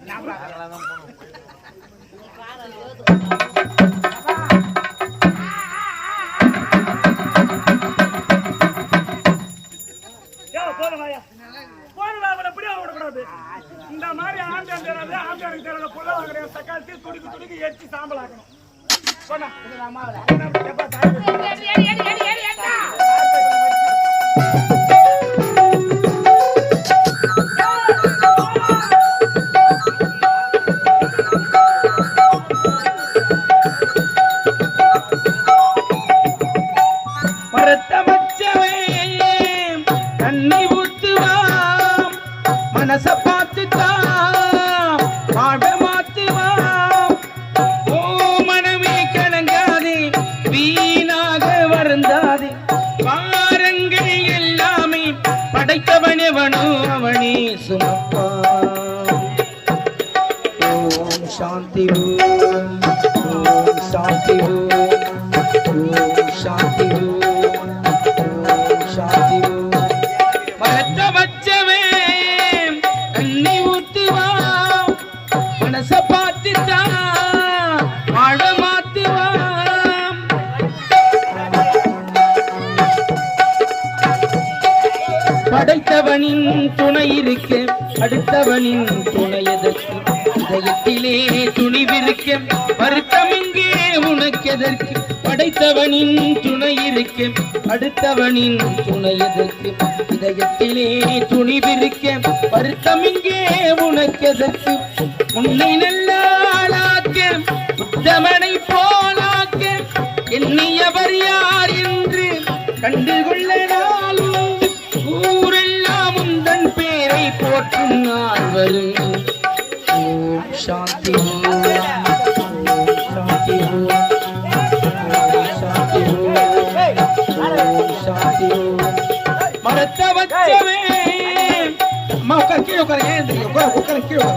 拿过来 ಕಸಪ್ಪ அடுத்தவனின் துணை இருக்க. அடுத்தவனின் துணை எதற்கு? இதயத்திலே துணிவிருக்க. வருத்தம் இங்கே உனக்கு படைத்தவனின் துணை இருக்க. அடுத்தவனின் துணை எதற்கு? இதயத்திலே துணிவிருக்க. வருத்தம் இங்கே உனக்கு உன்னை நல்லாளாக்க உத்தமனை போலாக்க எண்ணியவர் யார் என்று கண்டுகொள்ள நாளும் ஊரெல்லாம் போற்றும் நாள் வரும் ஓம் சாந்தி ஓம் சாந்தி ஓம் சாந்தி ஓம் வச்சவே அம்மா உட்கார் கீழே உட்கார உட்கார உட்கார கீழே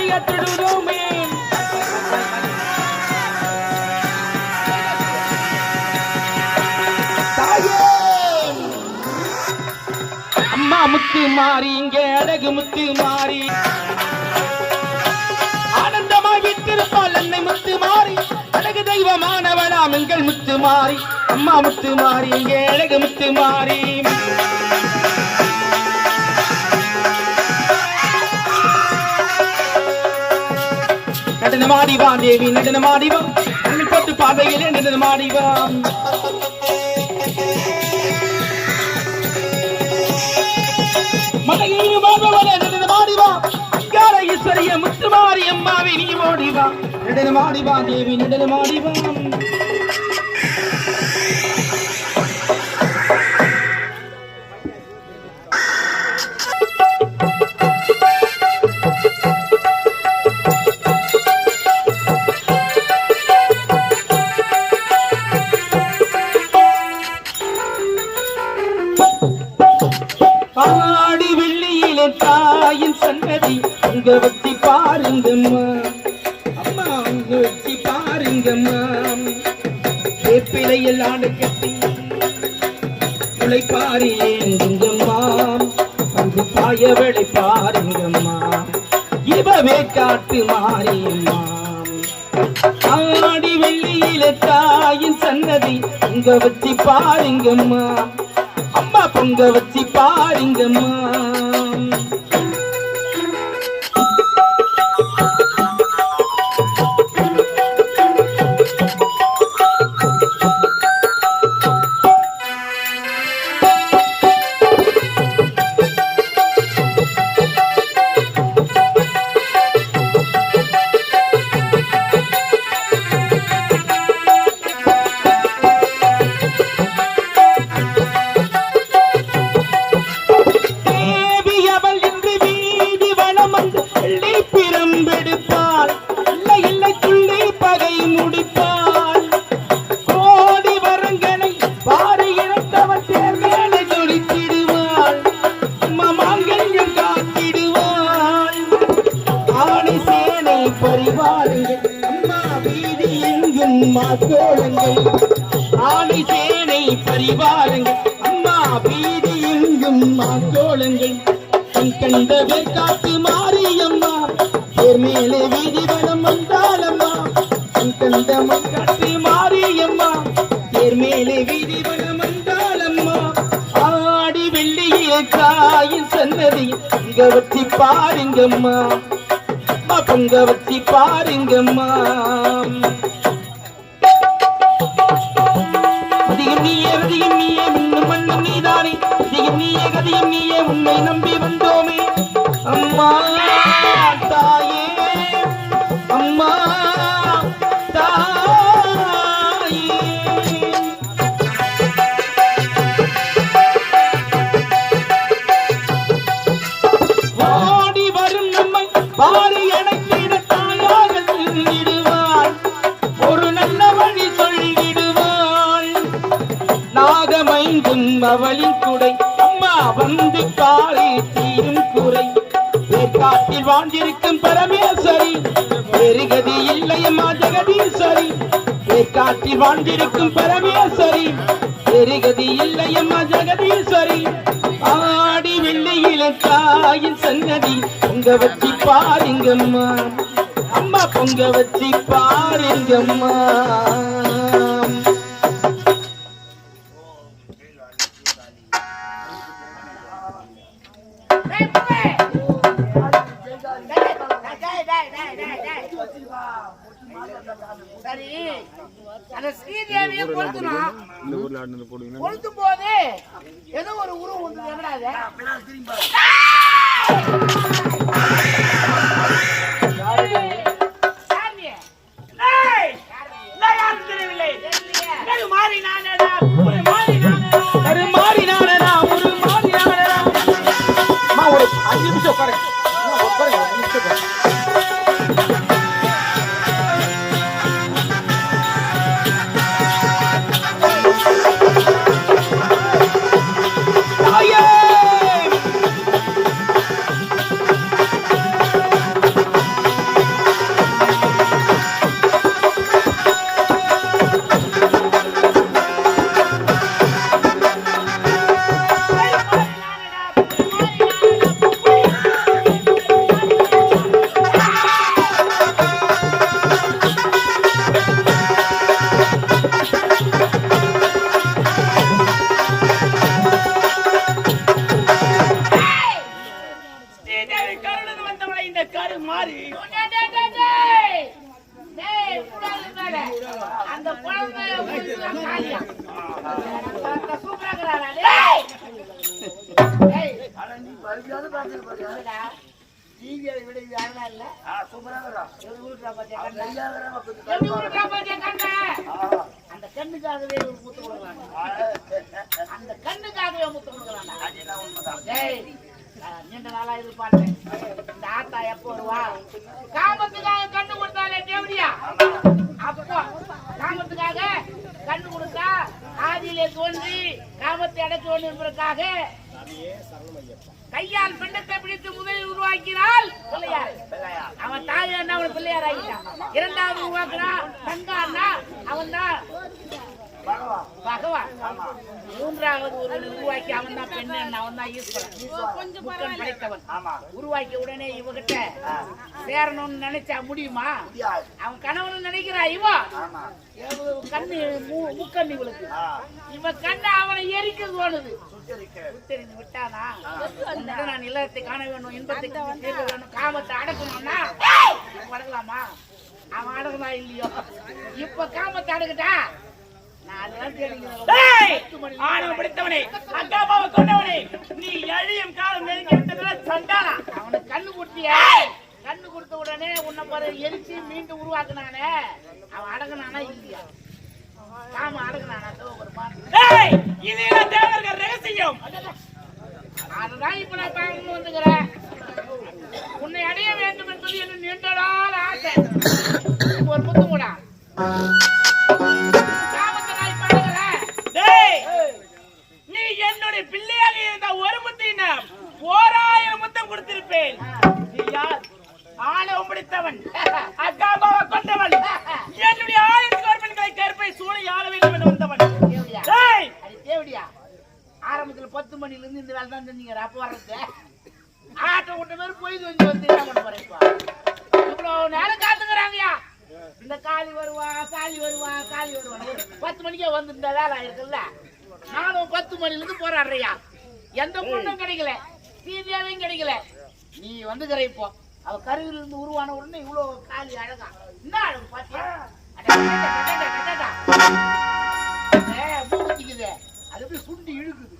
திருவடிய அம்மா முத்து மாறி இங்கே அழகு முத்து மாறி. ஆனந்தமாய் விட்டிருப்பாள் என்னை முத்து மாறி. அழகு தெய்வமானவளாம் எங்கள் முத்து மாறி. அம்மா முத்து மாறி இங்கே அழகு முத்து மாறி. நடனமாடி வா தேவி நடனமாடி வா கண்ணில் போட்டு பாதையிலே நடனமாடி வா மலையில் வாழ்பவளே நடனமாடி வா அங்கார ஈஸ்வரிய முத்துமாரி அம்மாவை நீ ஓடி நடன நடனமாடி தேவி நடன வா அங்கு பாயவளை பாருங்கம்மா. இவவே காட்டு மாறியம்மா ஆடி வெள்ளியில தாயின் சன்னதி உங்க வச்சு பாருங்கம்மா. அம்மா பொங்க வச்சு பாருங்கம்மா. மேலே வீதி வனம் வந்தாளம்மா ஆடி வெள்ளியே காயின் சன்னதி. இங்க பாருங்கம்மா. பங்கவத்தி பாருங்கம்மா. அதிகம் நீயே அதிகம் நீயே மின்னும் மண்ணும் நீதானே. அதிகம் நீயே கதியும் நீயே உன்னை நம்பி நாகமைந்தும் குடை அம்மா வந்து காலை தீரும் குறை. காட்டில் வாழ்ந்திருக்கும் பரமேஸ்வரி பெருகதி இல்லையம்மா ஜெகதீஸ்வரி காட்டில் வாழ்ந்திருக்கும் பரமேஸ்வரி பெருகதி இல்லையம்மா ஜெகதீஸ்வரி ஆடி வெள்ளியில தாயின் சன்னதி. பொங்க வச்சு பாருங்கம்மா. அம்மா பொங்க வச்சு பாருங்கம்மா. சரி. அந்த கொளுத்தும் போது ஏதோ ஒரு உருவம் வந்து ஏய், நான் மாறி ஒரு மாறி நானடா. ஒரு மாறி மாறி அஞ்சு நிமிஷம் உட்காருங்க. கையா இருக்கிறான், அப்ப இது எப்படி கருப்பா உருட்டுறா பாத்தியா கண்ணை? அந்த கண்ணுக்காகவே ஒரு முத்து கொடுக்குறாங்க அந்த கண்ணுக்காகவே முத்து கொடுக்குறாங்க நீண்ட நாளா எதிர்பார்த்தேன் இந்த ஆத்தா எப்போ வருவா காமத்துக்காக கண்ணு கொடுத்தாலே தேவடியா அப்போ காமத்துக்காக கண்ணு கொடுத்தா ஆதியிலே தோன்றி காமத்தை அடைச்சு என்பதற்காக கையால் பெண்ணத்தை பிடித்து முதலில் உருவாக்கினால் பிள்ளையார். அவன் தாய் என்ன அவன் பிள்ளையார் ஆகிட்டான். இரண்டாவது உருவாக்குறான் தங்கான்னா அவன் தான் பகவான். பகவான் மூன்றாவது ஒரு உருவாக்கி அவன் தான் பெண் அவன் தான் ஈஸ்வரன். புக்கன் படைத்தவன். ஆமா. உருவாக்கிய உடனே இவகிட்ட சேரணும்னு நினைச்சா முடியுமா? முடியாது. அவன் கணவன் நினைக்கிறா இவ. ஆமா. இவ கண்ணு மூ- முக்கண்ணு இவளுக்கு. இவ கண்ணு அவனை எரிக்க தோணுது. விட்டானா? நான் இல்லத்தை காண வேண்டும் இன்பத்தை காமத்தை அடக்கணும்னா? அடக்கலாமா? அவன் அடக்கலாம் இல்லையோ? இப்ப காமத்தை அடக்கட்டா? ஆணவம் பிடித்தவனே அக்கா கொண்டவனே நீ எழியும் காலம் நெருங்கி விட்டதுல அவனுக்கு கண்ணு கொடுத்திய? கண்ணு கொடுத்த உடனே உன்னை பாரு எரிச்சு மீண்டும் உருவாக்குனானே. அவன் அடங்கினானா இல்லையா? அடங்கினானா? ஒரு டேய் இது தேவர்கள் ரகசியம்? அதுதான் இப்ப நான் பார்க்கணும் வந்துக்கிறேன். உன்னை அடைய வேண்டும் என்பது என்ன ஆசை. ஒரு புத்தம் கூட என்னுடைய பிள்ளையாக இருந்த ஒரு முத்தினம் ஓராயிரம் முத்தம் கொடுத்திருப்பேன். யார்? ஆணவம் பிடித்தவன் அக்கா அம்மாவை கொண்டவன் என்னுடைய ஆயிரத்தி ஒரு பெண்களை கற்பை சூழலை ஆள வேண்டும் என்று வந்தவன். ஆரம்பத்துல பத்து மணில இருந்து இந்த வேலை தான் செஞ்சீங்க அப்ப வர்றது. ஆட்டோ விட்ட மாதிரி போய் வந்து வந்து என்ன பண்ண போறேன் இவ்வளவு நேரம் காத்துக்கிறாங்கயா? இந்த காளி வருவா காளி வருவா காளி வருவா. பத்து மணிக்கே வந்து இந்த வேலை இருக்குல்ல நானும் பத்து மணில இருந்து போராடுறியா எந்த பொண்ணும் கிடைக்கல. சீதியாவையும் கிடைக்கல. நீ வந்துக்கிற இப்போ அவ கருவில இருந்து உருவான உடனே இவ்வளவு காளி அழகா. என்ன அழகு பாத்தியா மூக்குத்திக்குது. அது அப்படியே சுண்டி இழுக்குது.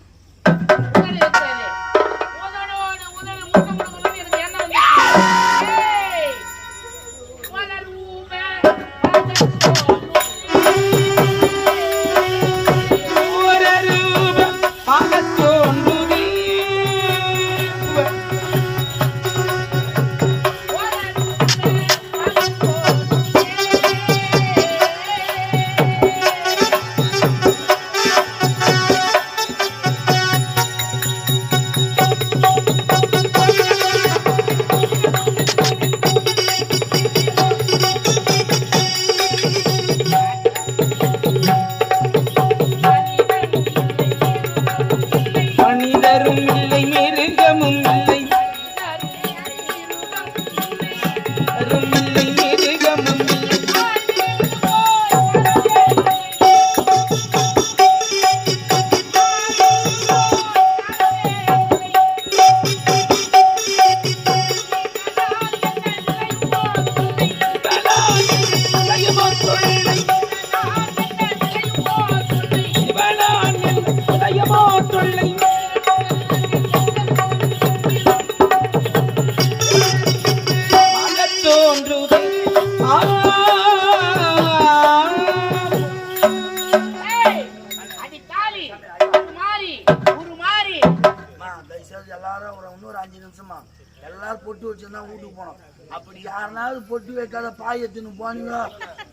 எடுத்துன்னு போனீங்க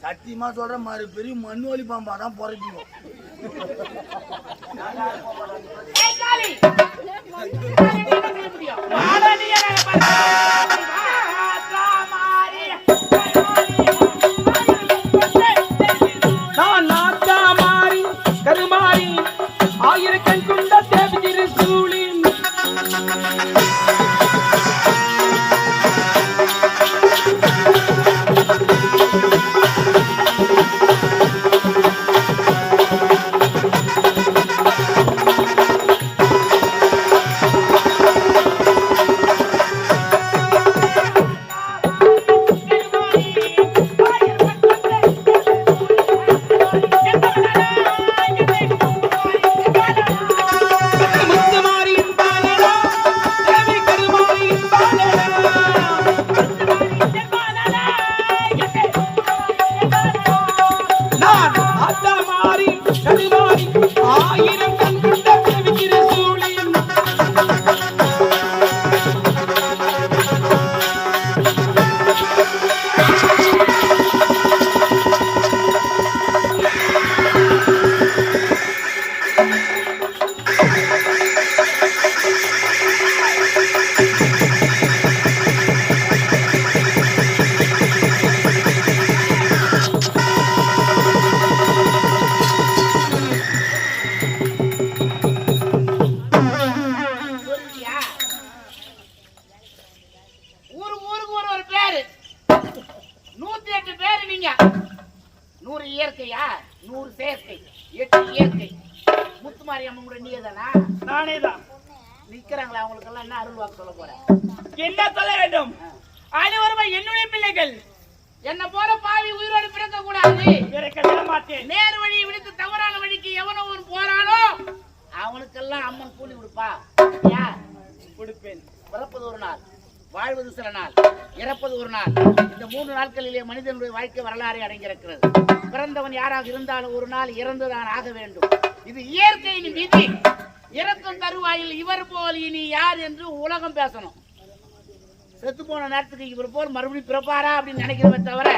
சத்தியமா சொல்ற மாதிரி பெரிய மண்ணு வலி பாம்பா தான் பிறப்பிக்கும் Hey, காளி. வாழ்க்கை வரலாறு அடங்கியிருக்கிறது. பிறந்தவன் யாராக இருந்தாலும் ஒரு நாள் இறந்துதான் ஆக வேண்டும். இது இயற்கையின் விதி. இறக்கும் தருவாயில் இவர் போல் இனி யார் என்று உலகம் பேசணும். செத்து போன நேரத்துக்கு இவர் போல் மறுபடியும் பிறப்பாரா அப்படின்னு நினைக்கிறவன் தவிர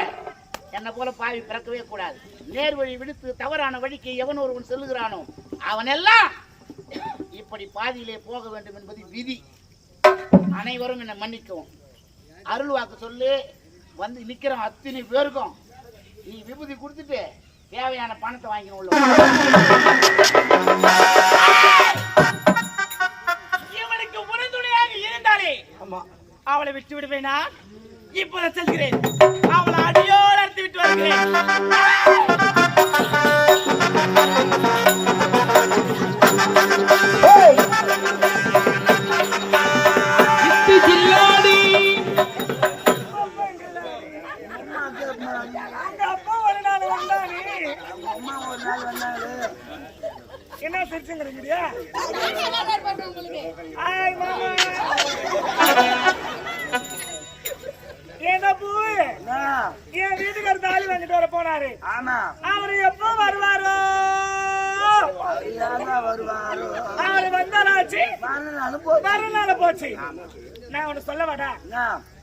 என்னை போல பாவி பிறக்கவே கூடாது. நேர் வழி விடுத்து தவறான வழிக்கு எவன் ஒருவன் செல்லுகிறானோ அவனெல்லாம் இப்படி பாதியிலே போக வேண்டும் என்பது விதி. அனைவரும் என்னை மன்னிக்கவும். அருள் வாக்கு சொல்லு வந்து நிக்கிறோம் அத்தனை பேருக்கும் நீ விபூதி கொடுத்துட்டு தேவையான பணத்தை வாங்கி உள்ள. இவனுக்கு உறுதுணையாக இருந்தாலே ஆமா. அவளை விட்டு விடுவேனா இப்போது செல்கிறேன்.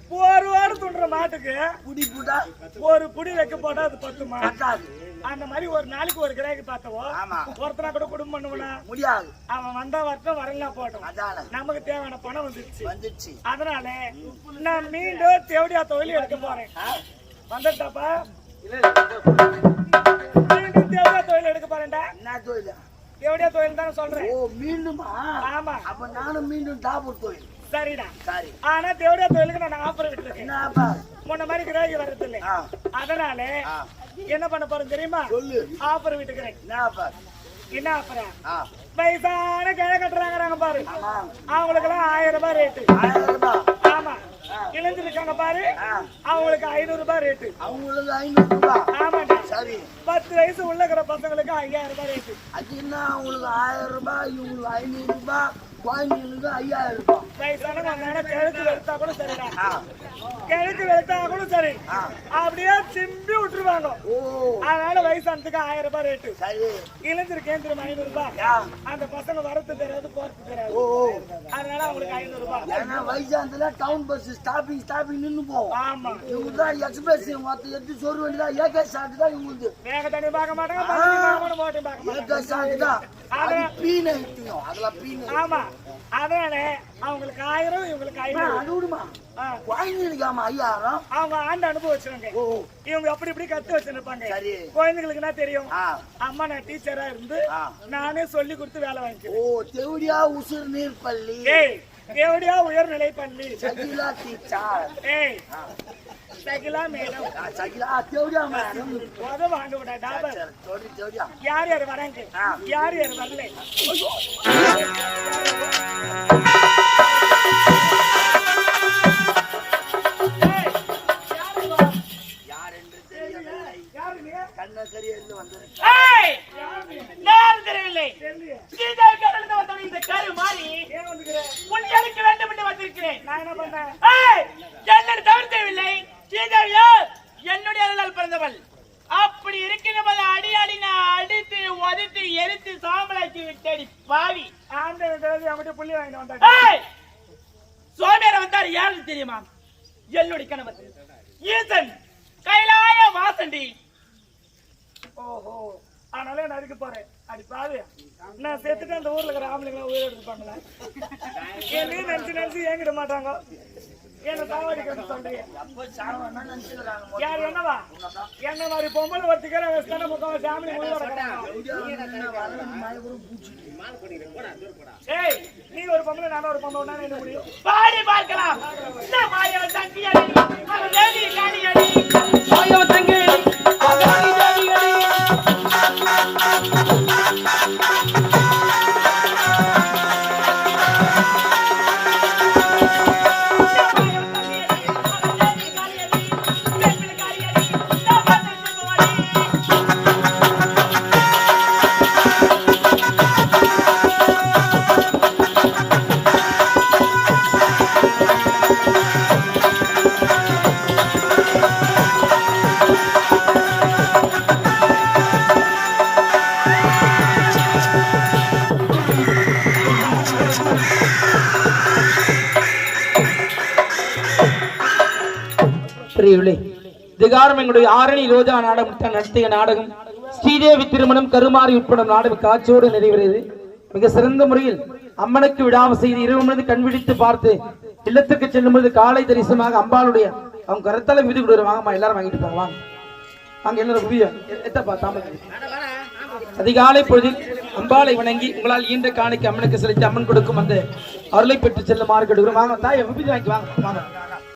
ஒரு வாரம் துண்டுற மாட்டுக்கு புடி புடா ஒரு புடி வைக்க போட்டா அது பத்துமா? அந்த மாதிரி ஒரு நாளைக்கு ஒரு கிராக்கி பார்த்தவோ. ஒருத்தனா கூட குடும்பம் பண்ணுவனா முடியாது. அவன் வந்தா வரட்டும் வரலாம் போட்டோம். நமக்கு தேவையான பணம் வந்துருச்சு. வந்துச்சு அதனால நான் மீண்டும் தேவடியா தொழில் எடுக்க போறேன். வந்துட்டாப்பா? மீண்டும் தேவடியா தொழில் எடுக்க போறேன்டா. என்ன தொழில்? தேவடியா தொழில் தானே சொல்றேன். ஓ மீண்டுமா? ஆமா. அப்ப நானும் மீண்டும் டாபூர் தொழில். சரிடா. சரி. ஆனா தேவடியா தொழிலுக்கு நான் ஆஃபர் விட்டுருக்கேன். என்னப்பா முன்ன மாதிரி கிராக்கி வர்றது இல்லை அதனால என்ன பண்ண போறேன் தெரியுமா? ஆஃபர் விட்டுக்கிறேன். என்ன ஆஃபரா வயசான கிழ கட்டுறாங்க பாரு. அவங்களுக்கு எல்லாம் ஆயிரம் ரூபாய் ரேட்டு ஆமா. இளைஞருக்காங்க பாரு. அவங்களுக்கு ஐநூறு ரூபாய் ரேட்டு அவங்களுக்கு ஐநூறு ரூபாய் ஆமாண்டா. சரி. பத்து வயசு உள்ள இருக்கிற பசங்களுக்கு ஐயாயிரம் ரூபாய் ரேட்டு அது என்ன அவங்களுக்கு ஆயிரம் ரூபாய் இவங்களுக்கு ஐநூறு ரூபாய் குழந்தைங்களுக்கு ஐயாயிரம் ரூபாய். கிழக்கு வெளுத்தா கூட சரிடா. கிழக்கு வெளுத்தா கூட சரி. அப்படியே சிம்பி விட்டுருவாங்க. ஓ. அதனால வயசானதுக்கு ஆயிரம் ரூபாய் ரேட்டு சரி. இளைஞருக்கு தெரியுமா ஐநூறு ரூபாய்? அந்த பசங்க வரது தெரியாது போறது தெரியாது. அதனால அவங்களுக்கு ஐநூறு ரூபாய். ஏன்னா வயசானதுல டவுன் பஸ் ஸ்டாப்பிங் ஸ்டாப்பிங் நின்னு போவோம் ஆமா. இவங்க தான் எக்ஸ்பிரஸ் மொத்த எடுத்து சொல்ல வேண்டியதா ஏகே ஷாட் தான் இவங்களுக்கு வேக தண்ணி பார்க்க மாட்டாங்க ஏகே தான். அது பீனை அதெல்லாம் பீனை ஆமா. அதனால அவங்களுக்கு ஆயிரம் இவங்களுக்கு ஐநூறு. அது விடுமா? ஐயாயிரம் அவங்க ஆண்டு அனுபவிச்சிருங்க ஓ இவங்க அப்படி இப்படி கத்து வச்சிருப்பாங்க. சரி. குழந்தைங்களுக்கு என்ன தெரியும்? அம்மா நான் டீச்சரா இருந்து. நானே சொல்லி கொடுத்து வேலை வாங்கிக்கிறேன். ஓ தெவடியா உசுர் நீர் பள்ளி எப்படியா உயர்நிலை பள்ளி. சகிலா டீச்சர் ஏய் சகிலா மேடம். சகிலா தெவடியா மேடம். உத வாங்க விடா டாபர். சரி தெவடியா யார் யார் வராங்க. யார் யார் வரல? யார் என்று தெரியவில்லை. யாரு நீ? கண்ணக்கரியில் வந்திருக்க ஏய்! நேரம் தெரியவில்லை. மாறி? உன் வேண்டும் என்று வந்திருக்கிறேன். நான் என்ன தவிர்க்கவில்லை சீதாவியோ என்னுடைய அருளால் பிறந்தவள். அப்படி இருக்கிற போது அடி அடி நான் அடித்து உதைத்து எரித்து சாம்பலாக்கி விட்டடி பாவி. புள்ளி வாங்கிட்டு வந்தாங்க ஏய்! சோமேர வந்தார். யாருன்னு தெரியுமா? என்னுடைய கணவர் ஈசன் கைலாய வாசண்டி. ஓஹோ ஆனாலும் நான் அதுக்கு போறேன். அடி நான் செத்துட்டு அந்த ஊர்ல இருக்கிற ஆம்பளைங்க உயிரோடு எடுத்துப்பாங்களா? என்னையும் நினைச்சு நினைச்சு ஏங்கிட மாட்டாங்க. என்ன சாவடிக்கிறது சொல்றீங்க? யார் என்னவா? என்ன மாதிரி பொம்பளை ஒருத்திக்கிற வயசுதானே முக்கம் ஃபேமிலி ஏய் நீ ஒரு பொம்பளை நான் ஒரு பொம்பளை என்ன முடியும்? பாடி பார்க்கலாம். மாயவன் தங்கி அடி தங்கி பெரியவில்லை திகாரம் எங்களுடைய ஆரணி ரோஜா நாடகம் நடத்திய நாடகம் ஸ்ரீதேவி திருமணம் கருமாறி உட்பட நாடகம் காட்சியோடு நிறைவேறியது மிக சிறந்த முறையில் அம்மனுக்கு விடாம செய்து இரவு மனது கண்விழித்து பார்த்து இல்லத்துக்கு செல்லும் பொழுது காலை தரிசனமாக அம்பாளுடைய அவங்க கருத்தால மீது கொடுக்குற வாங்கம்மா எல்லாரும் வாங்கிட்டு போங்க வாங்க அங்க எல்லாரும் குவிய எத்தப்பா தாமரை அதிகாலை பொழுதில் அம்பாளை வணங்கி உங்களால் ஈன்ற காணிக்கு அம்மனுக்கு செலுத்தி அம்மன் கொடுக்கும் அந்த அருளை பெற்று செல்லுமாறு கெடுக்கிறோம் வாங்க தாய் விபதி வாங்கி வாங்க வாங்க.